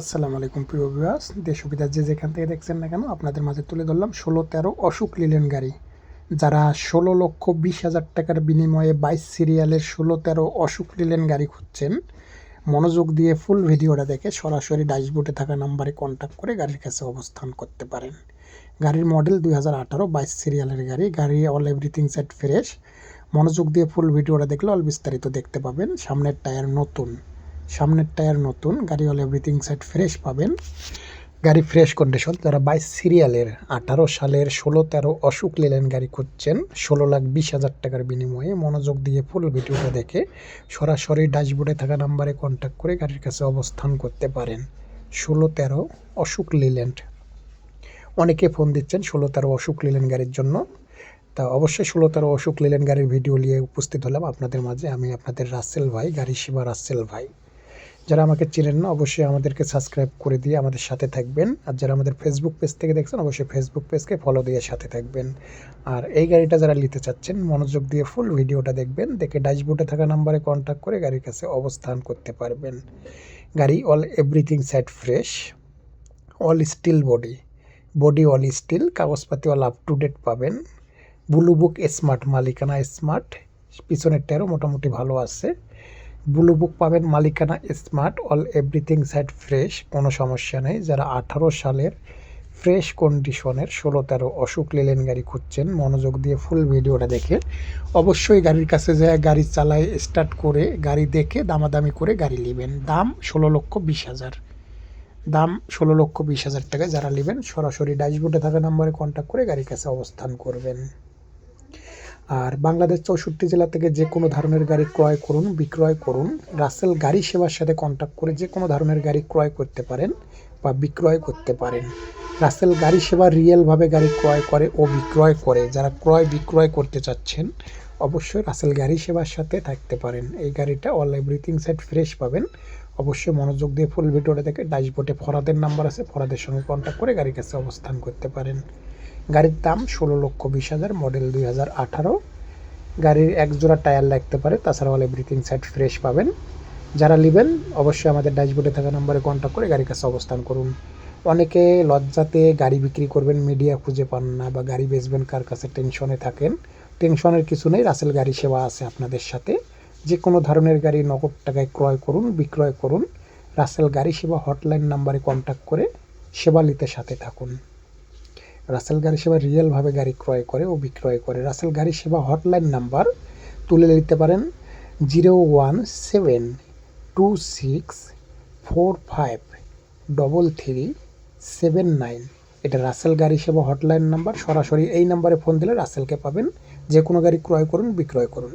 আসসালামু আলাইকুম প্রিয় ভিউয়ার্স দেশ সুবিধা যে যেখান থেকে দেখছেন না কেন, আপনাদের মাঝে তুলে ধরলাম ষোলো তেরো অশোক লিলেন গাড়ি। যারা ষোলো লক্ষ বিশ হাজার টাকার বিনিময়ে বাইশ সিরিয়ালের ষোলো তেরো অশোক লিলেন গাড়ি খুঁজছেন, মনোযোগ দিয়ে ফুল ভিডিওটা দেখে সরাসরি ড্যাশবোর্ডে থাকা নাম্বারে কন্ট্যাক্ট করে গাড়ির কাছে অবস্থান করতে পারেন। গাড়ির মডেল দুই হাজার আঠারো, বাইশ সিরিয়ালের গাড়ি। গাড়ি অল এভরিথিং সেট ফ্রেশ মনোযোগ দিয়ে ফুল ভিডিওটা দেখলে অল বিস্তারিত দেখতে পাবেন। সামনের টায়ার নতুন। সামনের টায়ার নতুন, গাড়ি অল এভরিথিং সেট ফ্রেশ পাবেন। গাড়ি ফ্রেশ কন্ডিশন যারা বাইশ সিরিয়ালের আঠারো সালের ষোলো তেরো অশোক লেলেন গাড়ি খুঁজছেন, ষোলো লাখ বিশ হাজার টাকার বিনিময়ে মনোযোগ দিয়ে ফুল ভিডিওটা দেখে সরাসরি ড্যাশবোর্ডে থাকা নাম্বারে কন্ট্যাক্ট করে গাড়ির কাছে অবস্থান করতে পারেন। ষোলো তেরো অশোক লিল্যান্ড। অনেকে ফোন দিচ্ছেন ষোলো তেরো অশোক লিলেন গাড়ির জন্য। তা অবশ্যই ষোলো তেরো অশোক লিলেন গাড়ির ভিডিও নিয়ে উপস্থিত হলাম। আপনাদের মাঝে আমি আপনাদের রাসেল ভাই, গাড়ি শিবা রাসেল ভাই। যারা আমাকে চিনেন না অবশ্যই আমাদেরকে সাবস্ক্রাইব করে দিয়ে আমাদের সাথে থাকবেন। আর যারা আমাদের ফেসবুক পেজ থেকে দেখছেন, অবশ্যই ফেসবুক পেজকে ফলো দিয়ে সাথে থাকবেন। আর এই গাড়িটা যারা নিতে চাচ্ছেন, মনোযোগ দিয়ে ফুল ভিডিওটা দেখবেন, দেখে ড্যাশবোর্ডে থাকা নাম্বারে কন্ট্যাক্ট করে গাড়ির কাছে অবস্থান করতে পারবেন। গাড়ি all everything side fresh all steel body body all steel কাগজপাতি অল আপ টু ডেট পাবেন। ব্লু বুক স্মার্ট মালিকানা স্মার্ট পিছনের টায়ারও মোটামুটি ভালো আছে। ব্লু বুক পাবেন মালিকানা smart all everything side fresh, কোনো সমস্যা নেই। যারা আঠারো সালের ফ্রেশ কন্ডিশনের ষোলো তেরো অশোক লেলেন গাড়ি খুঁজছেন, মনোযোগ দিয়ে ফুল ভিডিওটা দেখে। অবশ্যই গাড়ির কাছে যায়, গাড়ি চালায়, স্টার্ট করে গাড়ি দেখে দামাদামি করে গাড়ি নেবেন। দাম ষোলো লক্ষ বিশ হাজার। দাম ষোলো লক্ষ বিশ হাজার টাকা যারা নেবেন, সরাসরি ড্যাশবোর্ডে থাকা নাম্বারে কন্ট্যাক্ট করে গাড়ির কাছে অবস্থান করবেন। আর বাংলাদেশ চৌষট্টি জেলা থেকে যে কোনো ধরনের গাড়ি ক্রয় করুন, বিক্রয় করুন। রাসেল গাড়ি সেবার সাথে কন্ট্যাক্ট করে যে কোনো ধরনের গাড়ি ক্রয় করতে পারেন বা বিক্রয় করতে পারেন। রাসেল গাড়ি সেবা রিয়েলভাবে গাড়ি ক্রয় করে ও বিক্রয় করে। যারা ক্রয় বিক্রয় করতে চাচ্ছেন অবশ্যই রাসেল গাড়ি সেবার সাথে থাকতে পারেন। এই গাড়িটা অল এভরিথিং সেট ফ্রেশ পাবেন। অবশ্যই মনোযোগ দিয়ে ফুল ভিডিওটা দেখে ড্যাশবোর্ডে ফরাদের নাম্বার আছে, ফরাদের সঙ্গে কন্ট্যাক্ট করে গাড়ির কাছে অবস্থান করতে পারেন। গাড়ির দাম ষোলো লক্ষ বিশ হাজার মডেল দুই হাজার আঠারো। গাড়ির এক জোড়া টায়ার লাগতে পারে তাছাড়া অল এভরিথিং সাইড ফ্রেশ পাবেন। যারা নেবেন, অবশ্যই আমাদের ড্যাশবোর্ডে থাকা নম্বরে কন্ট্যাক্ট করে গাড়ির কাছে অবস্থান করুন। অনেকে লজ্জাতে গাড়ি বিক্রি করবেন মিডিয়া খুঁজে পান না বা গাড়ি বেচবেন, কার কাছে টেনশনে থাকেন। টেনশনের কিছু নেই, রাসেল গাড়ি সেবা আছে আপনাদের সাথে। যে কোনো ধরনের গাড়ি নগদ টাকায় ক্রয় করুন, বিক্রয় করুন। রাসেল গাড়ি সেবা হটলাইন নাম্বারে কন্ট্যাক্ট করে সেবা নিতে সাথে থাকুন। রাসেল গাড়ি সেবা রিয়েলভাবে গাড়ি ক্রয় করে ও বিক্রয় করে। রাসেল গাড়ি সেবা হটলাইন নাম্বার তুলে নিতে পারেন zero one seven two six four five double three seven nine. এটা রাসেল গাড়ি সেবা হটলাইন নাম্বার। সরাসরি এই নাম্বারে ফোন দিলে রাসেলকে পাবেন। যে কোনো গাড়ি ক্রয় করুন, বিক্রয় করুন।